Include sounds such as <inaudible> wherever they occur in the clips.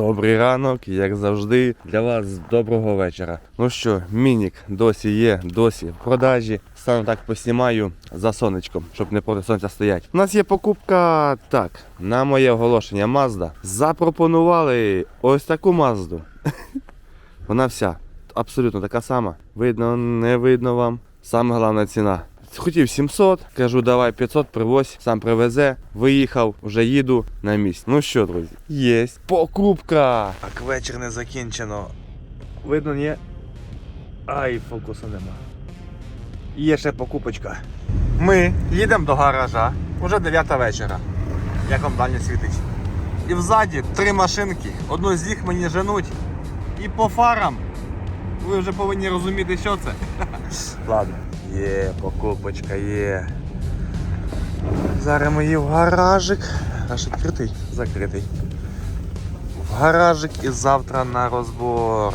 Добрий ранок, як завжди, для вас доброго вечора. Ну що, мінік досі є, досі в продажі. Саме так поснімаю за сонечком, щоб не проти сонця стоять. У нас є покупка так, на моє оголошення Mazda. Запропонували ось таку Мазду. <laughs> Вона вся абсолютно така сама. Видно, не видно вам. Саме головна ціна. Хотів 700, кажу, давай 500, привозь, сам привезе. Виїхав, вже їду на місць. Ну що, друзі, є покупка. Так, вечір не закінчено. Видно, ні? Ай, фокусу нема. Є ще покупочка. Ми їдемо до гаража. Уже 9 вечора. Як вам далі світить? І взаді три машинки. Одну з них мені женуть. І по фарам. Ви вже повинні розуміти, що це. <laughs> Ладно. Є, покупочка є. Зараз ми її в гаражик. Аж відкритий? Закритий. В гаражик і завтра на розбор.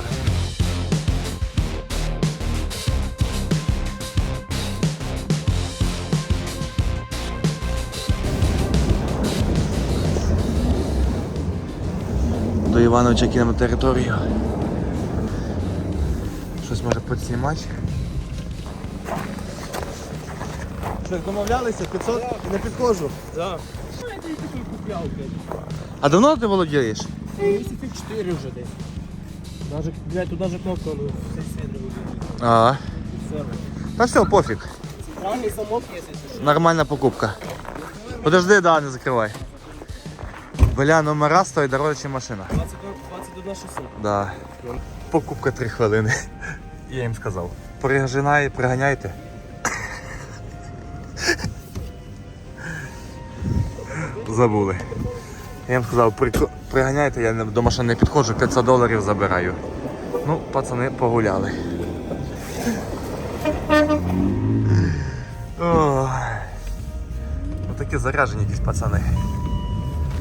До Івановича кинемо територію. Щось може підснімати. Домовлялися? 500? і Не підходжу. Да. Ну, я тобі такий купляв, блядь. А давно ти володієш? Місяців 4 вже десь. Даже, блядь, тут даже кнопка, ну, цей світ не. А. Та все, пофіг. Центральний замок є, якщо що. Нормальна покупка. Подожди, да, не закривай. Бля, номера стоїть дорожче, ніж машина. 20 21 600. Да. Покупка 3 хвилини. <laughs> Я їм сказав. Пригажинай, приганяйте. Забули. Я їм сказав, приганяйте, я до машини не підходжу, 500 доларів забираю. Ну, пацани погуляли. О, Ну такі заряжені якісь пацани.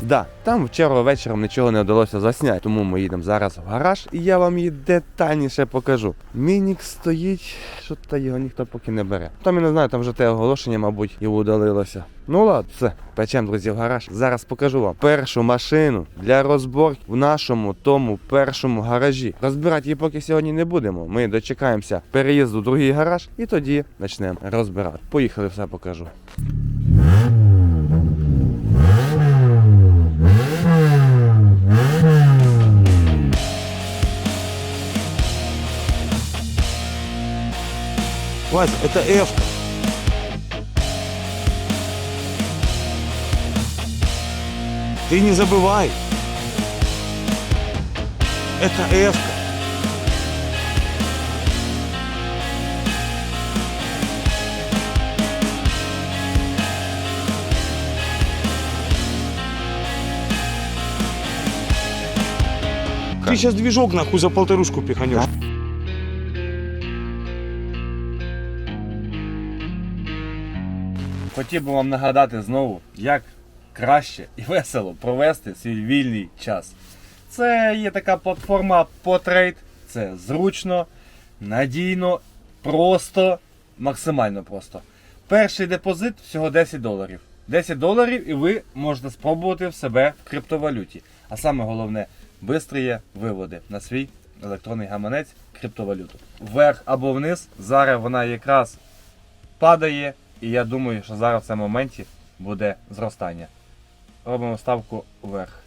Да, там вчора вечором нічого не вдалося засняти, тому ми їдемо зараз в гараж і я вам її детальніше покажу. Мінік стоїть, що та його ніхто поки не бере. Там я не знаю, там вже те оголошення, мабуть, і удалилося. Ну ладно, все, печем, друзі, в гараж. Зараз покажу вам першу машину для розборки в нашому тому першому гаражі. Розбирати її поки сьогодні не будемо. Ми дочекаємося переїзду в другий гараж і тоді почнемо розбирати. Поїхали, все покажу. Вась, это F. Ты не забывай. Это F. Ты сейчас движок нахуй за полторушку пиханешь. Хотів би вам нагадати знову, як краще і весело провести свій вільний час. Це є така платформа Potrade, це зручно, надійно, просто, максимально просто. Перший депозит всього 10 доларів. 10 доларів і ви можете спробувати в себе в криптовалюті. А саме головне, швидкі виводи на свій електронний гаманець криптовалюту. Вверх або вниз. Зараз вона якраз падає, і я думаю, що зараз в цьому моменті буде зростання. Робимо ставку вверх.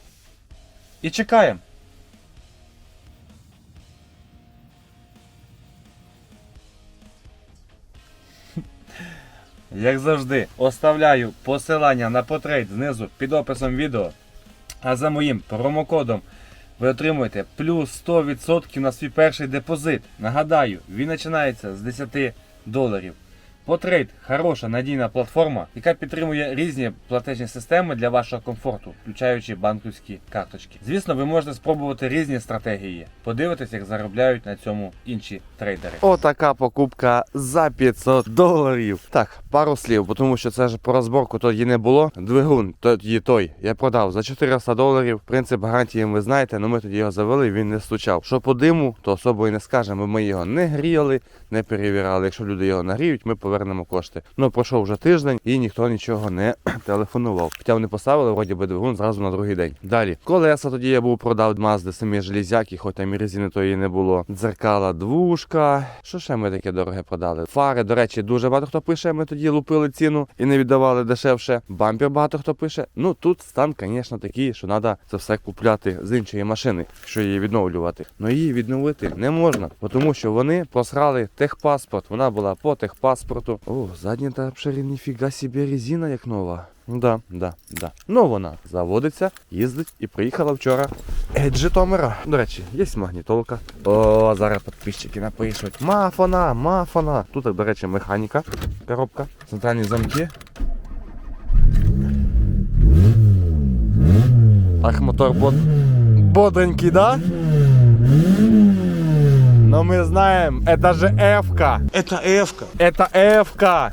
І чекаємо. <laughs> Як завжди, оставляю посилання на потрейд знизу під описом відео. А за моїм промокодом ви отримуєте плюс 100% на свій перший депозит. Нагадаю, він починається з 10 доларів. Потрейд хороша надійна платформа, яка підтримує різні платежні системи для вашого комфорту, включаючи банківські карточки. Звісно, ви можете спробувати різні стратегії, подивитись, як заробляють на цьому інші трейдери. Отака покупка за 500 доларів. Так, пару слів, тому що це ж по розборку тоді не було. Двигун тоді той я продав за 400 доларів. Принцип гарантії ви знаєте, але ми тоді його завели, він не стучав. Що по диму, то особо і не скажемо. Ми його не гріяли, не перевіряли. Якщо люди його нагріють, ми повернемо повернемо кошти. Ну пройшов вже тиждень і ніхто нічого не <clears throat> телефонував. Хоча вони поставили вроді би двигун зразу на другий день. Далі колеса тоді я був продав Мазди, самі железяки, хоч там і резини тої не було. Дзеркала, двушка. Що ще ми таке дороге продали? Фари, до речі, дуже багато хто пише. Ми тоді лупили ціну і не віддавали дешевше. Бампер багато хто пише. Ну тут стан, звісно, такий, що треба це все купляти з іншої машини, якщо її відновлювати. Ну її відновити не можна, тому що вони просрали техпаспорт. Вона була по техпаспорту. О, задня та обширі, ніфіга собі резина як нова. Да, да, да. Ну вона заводиться, їздить і приїхала вчора. Геть Житомира. До речі, є магнітолка. О, зараз підписчики напишуть. Мафона, мафона. Тут, до речі, механіка, коробка, центральні замки. Ах, мотор бод... бодренький, да? Но мы знаем, это же F-ка. Это F-ка. Это F-ка.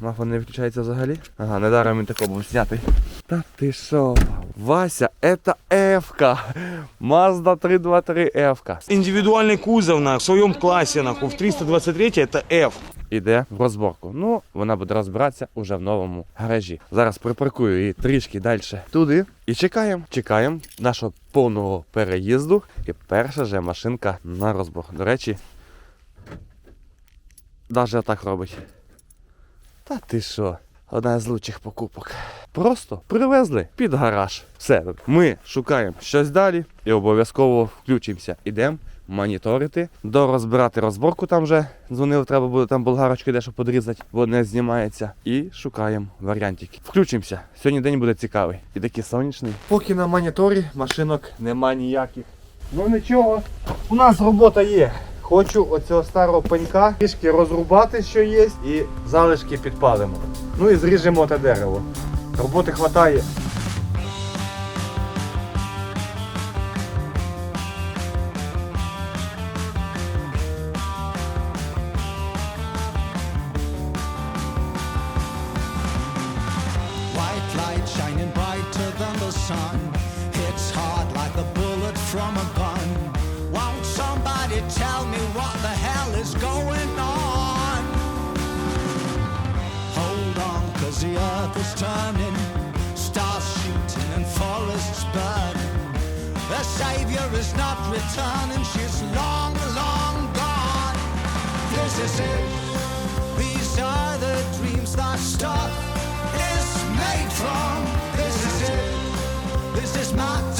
Мафон не включається взагалі? Ага, недаром він такого був знятий. Та ти що, Вася, это F-ка. Mazda 323 F-ка. Индивидуальный кузов на в своем классе, нахуй, в 323 это F. Іде в розборку. Ну, вона буде розбиратися уже в новому гаражі. Зараз припаркую її трішки далі туди. І чекаємо. Чекаємо нашого повного переїзду. І перша же машинка на розбор. До речі, навіть так робить. Та ти що? Одна з лучших покупок. Просто привезли під гараж. Все, ми шукаємо щось далі і обов'язково включимося. Ідемо моніторити, дорозбирати розборку там вже дзвонили, треба буде там болгарочки дещо подрізати, бо не знімається. І шукаємо варіантики. Включимося. Сьогодні день буде цікавий і такий сонячний. Поки на моніторі машинок нема ніяких. Ну нічого, у нас робота є. Хочу оцього старого пенька трішки розрубати, що є, і залишки підпалимо. Ну і зріжемо те дерево. Роботи хватає. Cause the earth is turning. Stars shooting and forests burning. The savior is not returning, she's long, long gone. This is it. These are the dreams that stuff is made from. This is it. This is matter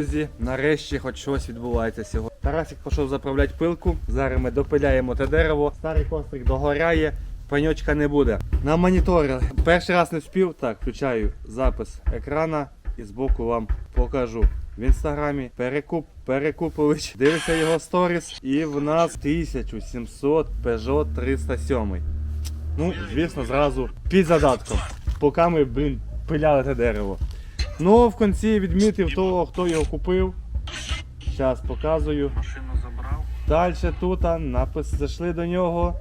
Друзі, нарешті хоч щось відбувається сьогодні. Тарасик пішов заправляти пилку. Зараз ми допиляємо те дерево. Старий кострик догоряє, пеньочка не буде. На моніторі. Перший раз не вспів. Так, включаю запис екрана і збоку вам покажу. В інстаграмі Перекуп Перекупович. Дивиться його сторіс. І в нас 1700 Peugeot 307. Ну, звісно, зразу під задатком. Поки ми, блін, пиляли те дерево. Ну, в кінці відмітив того, хто його купив. Зараз показую. Машину забрав. Далі тут напис, зайшли до нього.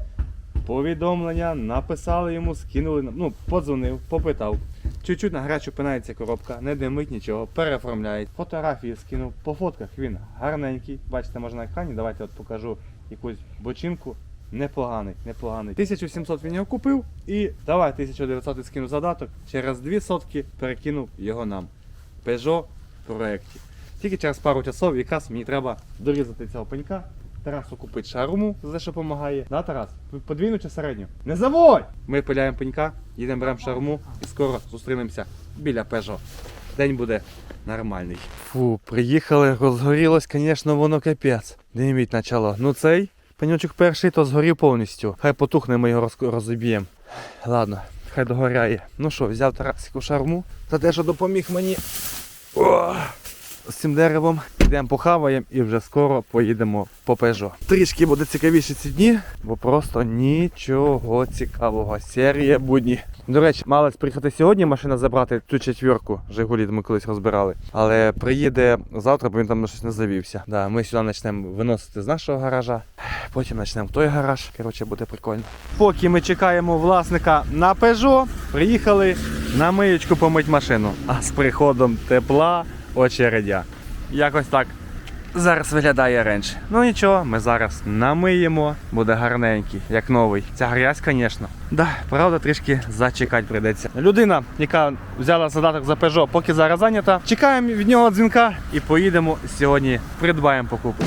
Повідомлення, написали йому, скинули. Ну, подзвонив, попитав. Чуть-чуть на гарячу пинається коробка, не димить нічого, переоформляють. Фотографії скинув. По фотках він гарненький. Бачите, може на екрані. Давайте от покажу якусь бочинку. Непоганий, непоганий. 1700 він його купив і давай 1900 скинув задаток. Через дві сотки перекинув його нам. Peugeot в проєкті. Тільки через пару часов якраз мені треба дорізати цього пенька. Тарасу купить шаруму, за що допомагає. Да, Тарас? Подвійну чи середню? Не заводь! Ми пиляємо пенька, їдемо беремо шаруму і скоро зустрінемося біля Peugeot. День буде нормальний. Фу, приїхали, розгорілось, звісно, воно капець. Диміть почало. Ну цей пеньочок перший, то згорів повністю. Хай потухне, ми його роз- розіб'ємо. Ладно, хай догоряє. Ну що, взяв Тарасику шарму за те, що допоміг мені. О, з цим деревом, йдемо похаваємо і вже скоро поїдемо по Peugeot. Трішки буде цікавіше ці дні, бо просто нічого цікавого. Серія будні. До речі, малась приїхати сьогодні машина забрати цю четвірку Жигулі, ми колись розбирали. Але приїде завтра, бо він там щось не завівся. Да, ми сюди почнемо виносити з нашого гаража, потім почнемо в той гараж. Коротше, буде прикольно. Поки ми чекаємо власника на Peugeot, приїхали на миючку помить машину. А з приходом тепла очередя. Якось так. Зараз виглядає ренч. Ну нічого, ми зараз намиємо, буде гарненький, як новий. Ця грязь, звісно. Да, правда, трішки зачекати прийдеться. Людина, яка взяла задаток за Peugeot, поки зараз зайнята. Чекаємо від нього дзвінка і поїдемо сьогодні. Придбаємо покупку.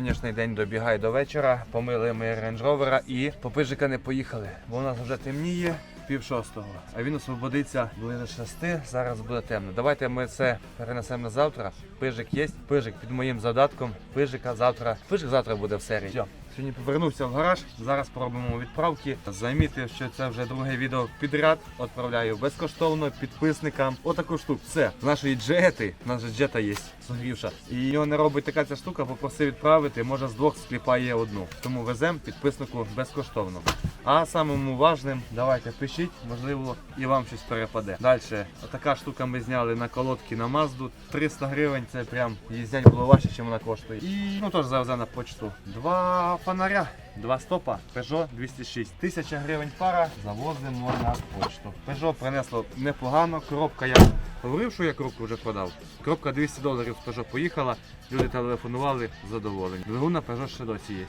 Сьогоднішній день добігає до вечора. Помили ми рейндж ровера і по пижика не поїхали, бо у нас вже темніє. Пів шостого, а він освободиться ближе шести. Зараз буде темно. Давайте ми це перенесемо на завтра. Пижик є, пижик під моїм задатком. Пижика завтра. Пижик завтра буде в серії. Сьогодні повернувся в гараж. Зараз пробуємо відправки. Замітив, що це вже друге відео підряд. Відправляю безкоштовно підписникам. Отаку штуку. Це з нашої джети. У нас же джета є согрівша. І його не робить така ця штука. Попросив відправити. Може з двох скліпає одну. Тому веземо підписнику безкоштовно. А самому важним, давайте пишіть, можливо, і вам щось перепаде. Далі, отака штука ми зняли на колодки на Мазду. 300 гривень, це прям їздять було важче, ніж вона коштує. І ну теж завезе на почту. Два фонаря, два стопа, Peugeot 206. Тисяча гривень пара, завозимо на почту. Peugeot принесло непогано, коробка я говорив, що я коробку вже продав. Коробка 200 доларів з Peugeot поїхала, люди телефонували, задоволені. Двигун на Peugeot ще досі є.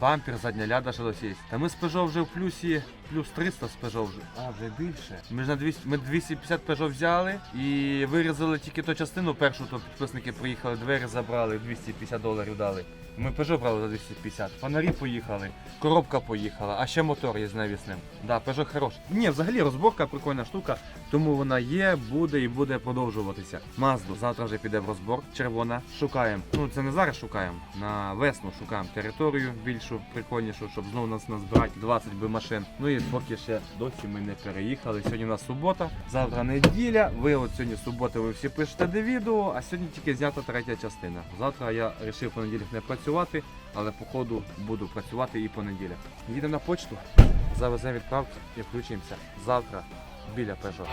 Бампер, задня ляда досі. Та ми з Peugeot вже в плюсі, плюс 300 з Peugeot вже. А, вже більше. Ми ж на 200, ми 250 Peugeot взяли і вирізали тільки ту частину першу, то підписники приїхали, двері забрали, 250 доларів дали. Ми Peugeot брали за 250. Фонарі поїхали, коробка поїхала, а ще мотор є з навісним. Да, Peugeot хороший. Ні, взагалі розборка прикольна штука, тому вона є, буде і буде продовжуватися. Мазду завтра вже піде в розбор. Червона. Шукаємо. Ну це не зараз шукаємо. На весну шукаємо територію більшу, прикольнішу, щоб знову нас назбирати 20 би машин. Ну і поки ще досі ми не переїхали. Сьогодні у нас субота, завтра неділя. Ви от сьогодні субота, ви всі пишете де відео, а сьогодні тільки знята третя частина. Завтра я вирішив понеділок не працювати, але по ходу буду працювати і понеділок. Їдемо на почту, завеземо відправки і включимося. Завтра біля Peugeot.